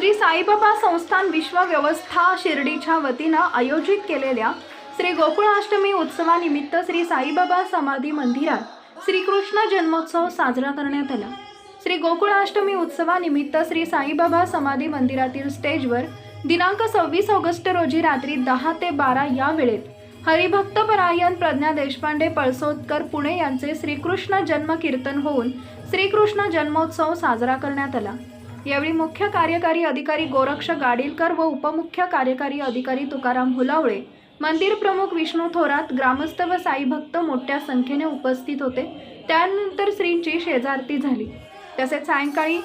श्री साईबाबा संस्थान विश्व व्यवस्था शिर्डीच्या वतीनं आयोजित केलेल्या श्री गोकुळाष्टमी उत्सवानिमित्त श्री साईबाबा समाधी मंदिरात श्रीकृष्ण जन्मोत्सव साजरा करण्यात आला. श्री गोकुळाष्टमी उत्सवानिमित्त श्री साईबाबा समाधी मंदिरातील स्टेजवर दिनांक सव्वीस ऑगस्ट रोजी रात्री दहा ते बारा या वेळेत हरिभक्त परायण प्रज्ञा देशपांडे पळसोदकर पुणे यांचे श्रीकृष्ण जन्म कीर्तन होऊन श्रीकृष्ण जन्मोत्सव साजरा करण्यात आला. यावेळी मुख्य कार्यकारी अधिकारी गोरक्ष गाडीलकर व उपमुख्य कार्यकारी अधिकारी तुकाराम हुलावळे मंदिर प्रमुख विष्णू थोरात ग्रामस्थ व साई भक्त मोठ्या संख्येने उपस्थित होते. त्यानंतर श्रींची शेजारती झाली. तसेच सायंकाळी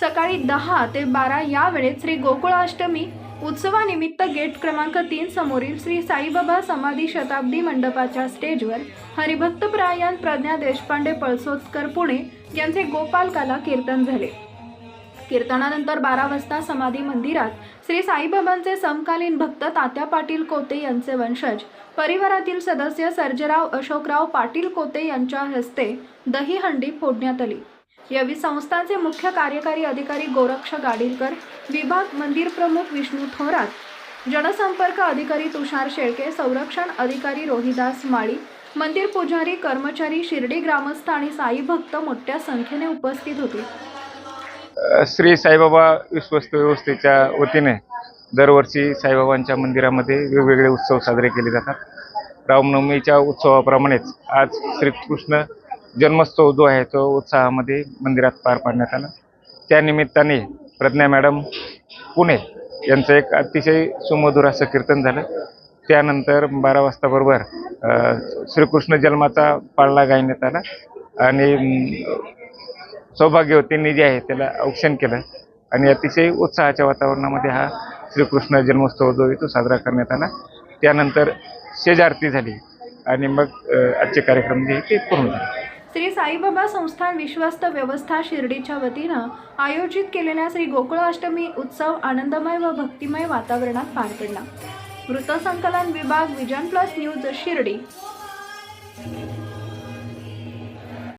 सकाळी दहा ते बारा या वेळेत श्री गोकुळाष्टमी उत्सवानिमित्त गेट क्रमांक तीन समोरील श्री साईबाबा समाधी शताब्दी मंडपाच्या स्टेजवर हरिभक्त प्रायण प्रज्ञा देशपांडे पळसोदकर पुणे यांचे गोपाल कला कीर्तन झाले. कीर्तनानंतर बारा वाजता समाधी मंदिरात श्री साईबाबांचे समकालीन भक्त तात्या पाटील कोते यांचे वंशज परिवारातील सदस्य सर्जराव अशोकराव पाटील कोते यांच्या हस्ते दहीहंडी फोडण्यात आली. यावेळी संस्थांचे मुख्य कार्यकारी अधिकारी गोरक्ष गाडीलकर विभाग मंदिर प्रमुख विष्णू थोरात जनसंपर्क अधिकारी तुषार शेळके संरक्षण अधिकारी रोहिदास माळी मंदिर पुजारी कर्मचारी शिर्डी ग्रामस्थ आणि साई भक्त मोठ्या संख्येने उपस्थित होते. श्री साईबाबा विश्वस्त व्यवस्थेच्या वतीने दरवर्षी साईबाबांच्या मंदिरामध्ये वेगवेगळे उत्सव साजरे केले जातात. रामनवमीच्या उत्सवाप्रमाणेच आज श्रीकृष्ण जन्मोत्सव जो आहे तो उत्साहामध्ये मंदिरात पार पाडण्यात आला. त्यानिमित्ताने प्रज्ञा मॅडम पुणे यांचं एक अतिशय सुमधुर असं कीर्तन झालं. त्यानंतर बारा वाजताबरोबर श्रीकृष्ण जन्माचा पाळणा गायण्यात आला. आणि सौभाग्यवतींनी जे आहे त्याला औक्षण केलं. आणि अतिशय उत्साहाच्या वातावरणामध्ये हा श्रीकृष्ण जन्मोत्सव जो आहे तो साजरा करण्यात आला. त्यानंतर शेजारती झाली आणि मग आजचे कार्यक्रम जे आहे ते पूर्ण झाले. श्री साईबाबा संस्थान विश्वस्त व्यवस्था शिर्डीच्या वतीनं आयोजित केलेल्या श्री गोकुळाष्टमी उत्सव आनंदमय व भक्तिमय वातावरणात पार पडला. वृत्तसंकलन विभाग विजन प्लस न्यूज शिर्डी.